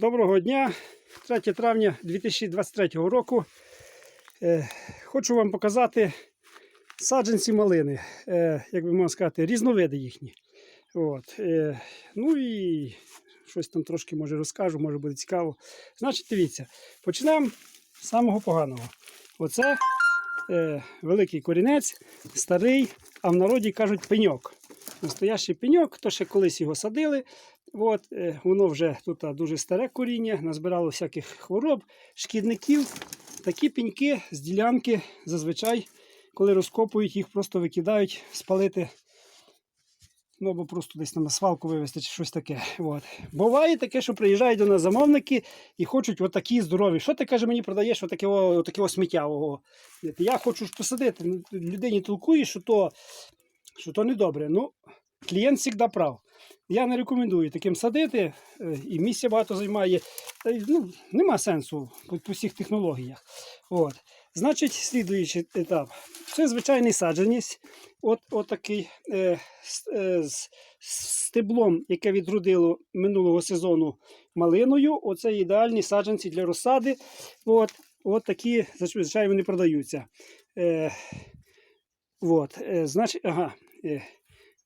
Доброго дня, 3 травня 2023 року. Е, хочу вам показати саджанці малини, е, як би можна сказати, різновиди їхні. От, е, ну і щось там трошки може розкажу, може буде цікаво. Значить, дивіться, почнемо з самого поганого. Оце великий корінець, старий, а в народі кажуть пеньок. Настоящий пеньок, то ще колись його садили. От, е, воно вже тут дуже старе коріння, назбирало всяких хвороб, шкідників. Такі пеньки з ділянки зазвичай, коли розкопують, їх просто викидають спалити. Ну, або просто десь там на свалку вивезти чи щось таке. От. Буває таке, що приїжджають до нас замовники і хочуть отакі здорові. Що ти каже, мені продаєш отаке, отаке сміття? Ого. Я хочу ж посадити. Ну, Людині толкуєш, що то, що то недобре. Ну, клієнт завжди прав. Я не рекомендую таким садити, е, і місця багато займає. Ну, нема сенсу по, по всіх технологіях. От. Значить, слідуючий етап. Це звичайний саджаність. От, от такий е, е, з стеблом, яке відродило минулого сезону малиною. Оце ідеальні саджанці для розсади. От, от такі, зазвичай вони продаються. Е, от, е, значить, ага. Е,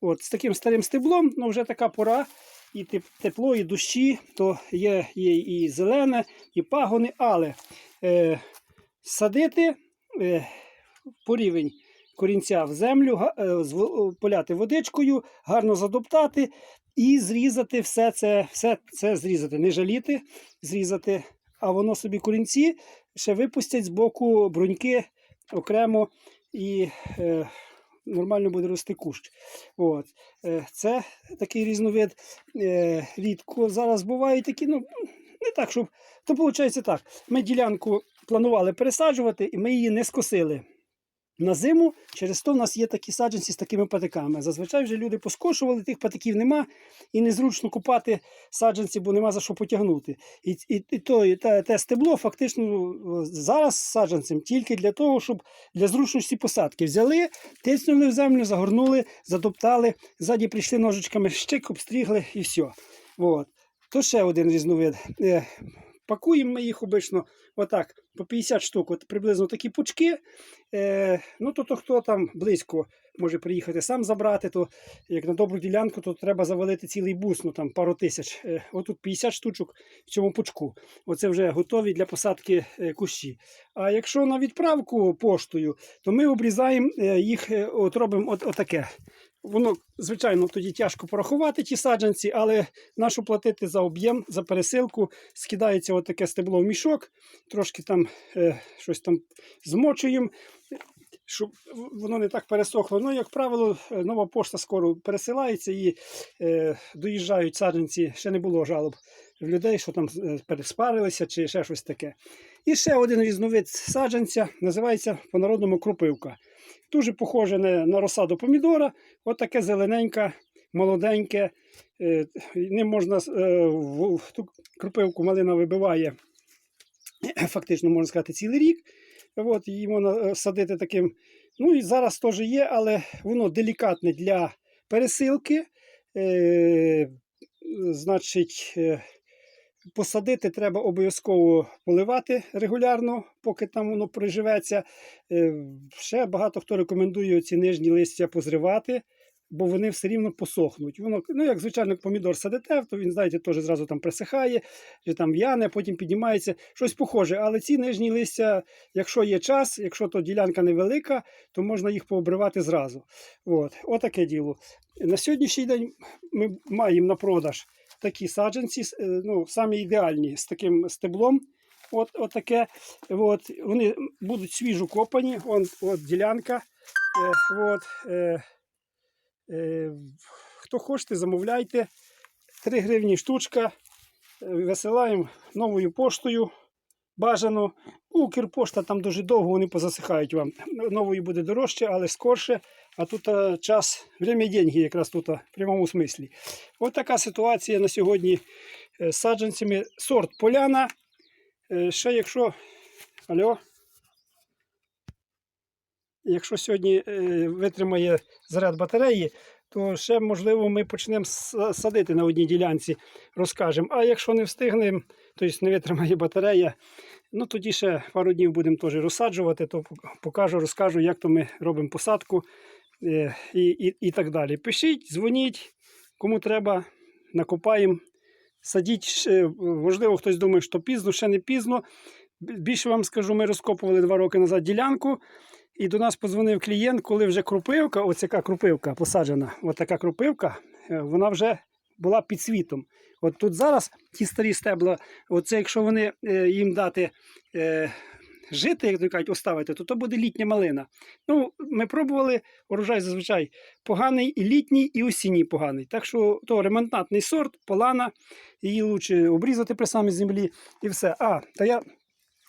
От, з таким старим стеблом, ну вже така пора, і тепло, і дощі, то є, є і зелене, і пагони, але е, садити е, по корінця в землю, га- е, поляти водичкою, гарно задоптати і зрізати все це, все це зрізати, не жаліти, зрізати, а воно собі корінці ще випустять з боку бруньки окремо і. Е, Нормально буде рости кущ. От. Е, Це такий різновид е, рідко. Зараз бувають такі, ну, не так, щоб. То виходить так. Ми ділянку планували пересаджувати, і ми її не скосили. На зиму через то в нас є такі саджанці з такими патиками. Зазвичай вже люди поскошували, тих патиків нема, і незручно купати саджанці, бо нема за що потягнути. І, і, і то, і те, те стебло фактично зараз саджанцем тільки для того, щоб для зручності посадки взяли, тиснули в землю, загорнули, задоптали, ззаді прийшли ножичками, щик, обстрігли і все. От. То ще один різновид. Пакуємо ми їх обично отак, по 50 штук, от приблизно такі пучки. Е, ну, то, то хто там близько може приїхати сам забрати, то як на добру ділянку, то треба завалити цілий бус, ну там пару тисяч. Е, отут 50 штучок в цьому пучку. Оце вже готові для посадки е, кущі. А якщо на відправку поштою, то ми обрізаємо е, їх, от робимо от, отаке. Воно, звичайно, тоді тяжко порахувати ті саджанці, але нащо платити за об'єм, за пересилку, скидається отаке стебло в мішок, трошки там е, щось там змочуємо, щоб воно не так пересохло. Ну, як правило, е, нова пошта скоро пересилається і е, доїжджають саджанці, ще не було жалоб людей, що там е, переспарилися чи ще щось таке. І ще один різновид саджанця називається по-народному кропивка. Дуже похоже на, на розсаду помідора, от зелененьке, молоденьке. Е, Ним можна е, в, в ту кропивку малина вибиває, фактично можна сказати, цілий рік. От, її можна е, садити таким. Ну і зараз теж є, але воно делікатне для пересилки. Е, значить, е, посадити треба обов'язково поливати регулярно, поки там воно приживеться. Е, Ще багато хто рекомендує ці нижні листя позривати, бо вони все рівно посохнуть. Воно, ну, як звичайно, помідор садите, то він, знаєте, теж зразу там присихає, чи там в'яне, потім піднімається, щось похоже. Але ці нижні листя, якщо є час, якщо то ділянка невелика, то можна їх пообривати зразу. От, отаке діло. На сьогоднішній день ми маємо на продаж такі саджанці, е, ну, самі ідеальні з таким стеблом. От, от таке. От, вони будуть свіжо копані. Вон, от ділянка. Е, от, е, хто хочете, замовляйте. 3 гривні штучка. Е, Висилаємо новою поштою. Бажано. Ну, Укрпошта там дуже довго вони позасихають вам. Новою буде дорожче, але скорше. А тут е, час, время і деньги якраз тут е, в прямому смислі. Ось така ситуація на сьогодні е, з саджанцями. Сорт поляна. Е, Ще якщо. Алло. Якщо сьогодні е, витримає заряд батареї, то ще, можливо, ми почнемо садити на одній ділянці, розкажемо. А якщо не встигнемо, тобто не витримає батарея, ну тоді ще пару днів будемо теж розсаджувати, то покажу, розкажу, як то ми робимо посадку е, і, і, і так далі. Пишіть, дзвоніть, кому треба, накопаємо. Садіть, можливо, хтось думає, що пізно, ще не пізно. Більше вам скажу, ми розкопували два роки назад ділянку, і до нас подзвонив клієнт, коли вже крупивка, ось яка крупивка посаджена, от така крупивка, е, вона вже була під світом. От тут зараз ті старі стебла, оце якщо вони е, їм дати е, жити, як то кажуть, оставити, то то буде літня малина. Ну, ми пробували, урожай зазвичай поганий і літній, і осінній поганий. Так що то ремонтантний сорт, полана, її краще обрізати при самій землі і все. А, та я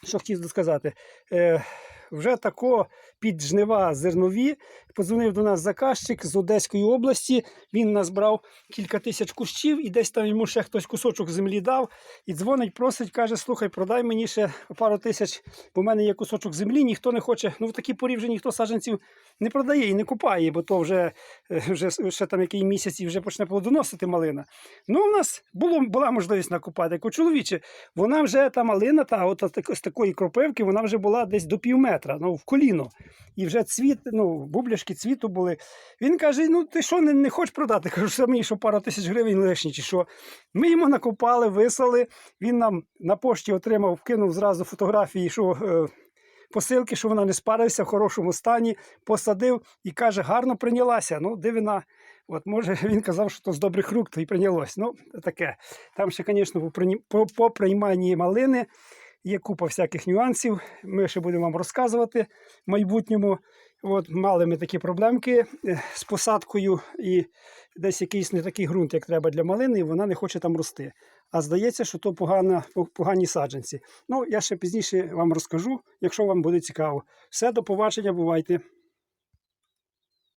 що хотів сказати. Е, вже тако під жнива зернові подзвонив до нас заказчик з Одеської області. Він нас брав кілька тисяч кущів, і десь там йому ще хтось кусочок землі дав. І дзвонить, просить, каже: слухай, продай мені ще пару тисяч, бо в мене є кусочок землі, ніхто не хоче. Ну в такій порі вже ніхто саджанців не продає і не купає, бо то вже, е, вже ще там який місяць і вже почне плодоносити малина. Ну, у нас було, була можливість накупати. Кажу, чоловіче, вона вже та малина, та от з такої кропивки, вона вже була десь до пів метра, ну, в коліно. І вже цвіт, ну, бубляшки цвіту були. Він каже: ну ти що, не, не хочеш продати? Кажу, що мені що пару тисяч гривень лишні, чи що. Ми йому накопали, вислали. Він нам на пошті отримав, вкинув зразу фотографії, що. Е, Посилки, що вона не спарився в хорошому стані, посадив і каже, гарно прийнялася. Ну, дивина. От може він казав, що то з добрих рук то і прийнялось. Ну, таке. Там ще, звісно, по прийманні малини є купа всяких нюансів. Ми ще будемо вам розказувати в майбутньому. От, мали ми такі проблемки е, з посадкою, і десь якийсь не такий ґрунт, як треба для малини, і вона не хоче там рости. А здається, що то погана, погані саджанці. Ну, я ще пізніше вам розкажу, якщо вам буде цікаво. Все, до побачення, бувайте.